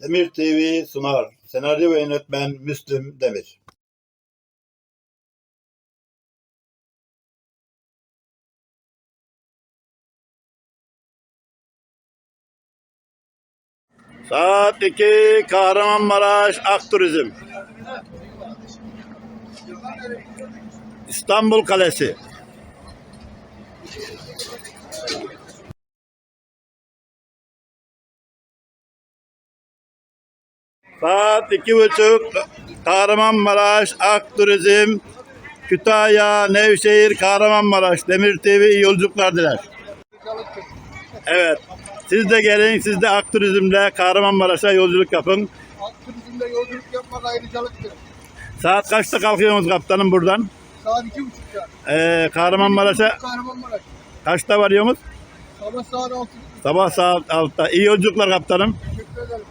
Demir TV sunar. Senaryo ve yönetmen Müslüm Demir. Saat 2 Kahramanmaraş Akturizm. İstanbul Kalesi. Saat iki buçuk Kahramanmaraş Akturizm Kütahya, Nevşehir, Kahramanmaraş Demir TV iyi yolculuklar diler. Evet. Siz de gelin, siz de Akturizm'le Kahramanmaraş'a yolculuk yapın. Halk turizmde yolculuk yapmak ayrıcalıktır. Saat kaçta kalkıyorsunuz kaptanım buradan? Saat iki buçukta. Ee, Kahramanmaraş'a Kahramanmaraş. kaçta varıyorsunuz? Sabah saat altı. Sabah saat 6'da. İyi yolculuklar kaptanım. Teşekkür ederim.